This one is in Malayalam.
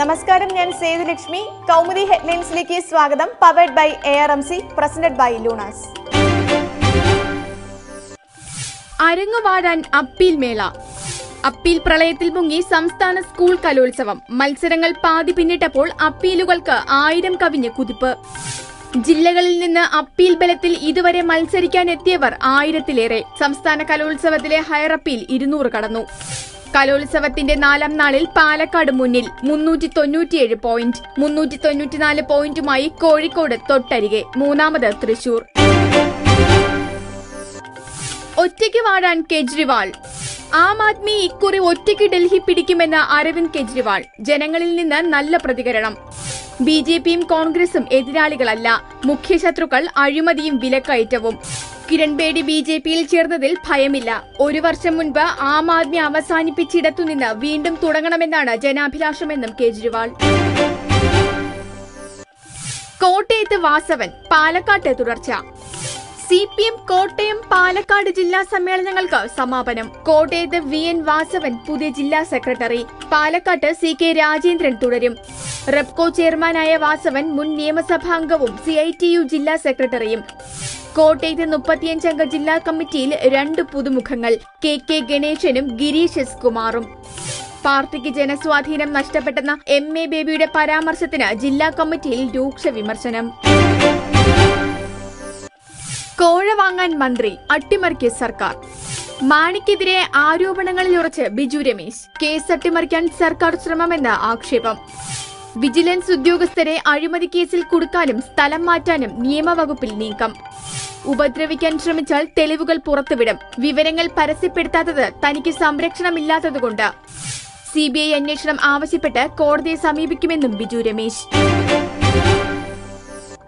നമസ്കാരം ഞാൻ സേതുലക്ഷ്മി. കൗമുദി ഹെഡ്ലൈൻസിലേക്ക് സ്വാഗതം. Powered by A R M C presented by Lunas. അരങ്ങുവാടാൻ appeal മേള. അപ്പീൽ പ്രളയത്തിൽ മുങ്ങി സംസ്ഥാന സ്കൂൾ കലോത്സവം. മത്സരങ്ങൾ പാതി പിന്നിട്ടപ്പോൾ അപ്പീലുകൾക്ക് ആയിരം കവിഞ്ഞ് കുതിപ്പ്. ജില്ലകളിൽ നിന്ന് അപ്പീൽ ബലത്തിൽ ഇതുവരെ മത്സരിക്കാൻ എത്തിയവർ ആയിരത്തിലേറെ. സംസ്ഥാന കലോത്സവത്തിലെ ഹയർ അപ്പീൽ ഇരുന്നൂറ് കടന്നു. കലോത്സവത്തിന്റെ നാലാം നാളിൽ പാലക്കാട് മുന്നിൽ മുന്നൂറ്റി തൊണ്ണൂറ്റിയേഴ് പോയിന്റ് മുന്നൂറ്റി തൊണ്ണൂറ്റിനാല് പോയിന്റുമായി കോഴിക്കോട് തൊട്ടരികെ മൂന്നാമത് തൃശൂർ. ഒറ്റയ്ക്ക് വാഴാൻ കെജ്രിവാൾ ആം ആദ്മി ഇക്കുറി ഒറ്റയ്ക്ക് ഡൽഹി പിടിക്കുമെന്ന് അരവിന്ദ് കെജ്രിവാൾ. ജനങ്ങളിൽ നിന്ന് നല്ല പ്രതികരണം. ബി ജെ പിയും കോൺഗ്രസും എതിരാളികളല്ല. മുഖ്യശത്രുക്കൾ അഴിമതിയും വിലക്കയറ്റവും. കിരൺ ബേഡി ബി ജെ പിയിൽ ചേർന്നതിൽ ഭയമില്ല. ഒരു വർഷം മുൻപ് ആം ആദ്മി അവസാനിപ്പിച്ചിടത്തുനിന്ന് വീണ്ടും തുടങ്ങണമെന്നാണ് ജനാഭിലാഷമെന്നും കെജ്രിവാൾ. കോട്ടയത്ത് വാസവൻ പാലക്കാട്ട് തുടർച്ച. C P M Kottayam Palakkad ജില്ലാ സമ്മേളനങ്ങൾക്ക് സമാപനം. കോട്ടയത്ത് വി എൻ വാസവൻ പുതിയ ജില്ലാ സെക്രട്ടറി. പാലക്കാട്ട് സി കെ രാജേന്ദ്രൻ തുടരും. റെപ്കോ ചെയർമാനായ വാസവൻ മുൻ നിയമസഭാംഗവും സി ഐ ടി യു ജില്ലാ സെക്രട്ടറിയും. കോട്ടയത്ത് മുപ്പത്തിയഞ്ചംഗ ജില്ലാ കമ്മിറ്റിയിൽ രണ്ട് പുതുമുഖങ്ങൾ കെ കെ ഗണേശനും ഗിരീഷ് എസ് കുമാറും. പാർട്ടിക്ക് ജനസ്വാധീനം നഷ്ടപ്പെട്ടെന്ന എം എ ബേബിയുടെ പരാമർശത്തിന് ജില്ലാ കമ്മിറ്റിയിൽ രൂക്ഷ വിമർശനം. കോഴ വാങ്ങാൻ മന്ത്രി അട്ടിമറിക്കിയ സർക്കാർ. മാണിക്കെതിരെ ആരോപണങ്ങളിൽ ഉറച്ച് ബിജു രമേശ്. കേസ് അട്ടിമറിക്കാൻ സർക്കാർ ശ്രമമെന്ന് ആക്ഷേപം. വിജിലൻസ് ഉദ്യോഗസ്ഥരെ അഴിമതി കേസിൽ കുടുക്കാനും സ്ഥലം മാറ്റാനും നിയമവകുപ്പിൽ നീക്കം. ഉപദ്രവിക്കാൻ ശ്രമിച്ചാൽ തെളിവുകൾ പുറത്തുവിടും. വിവരങ്ങൾ പരസ്യപ്പെടുത്താത്തത് തനിക്ക് സംരക്ഷണമില്ലാത്തതുകൊണ്ട്. സി ബി ഐ അന്വേഷണം ആവശ്യപ്പെട്ട് കോടതിയെ സമീപിക്കുമെന്നും Biju Ramesh.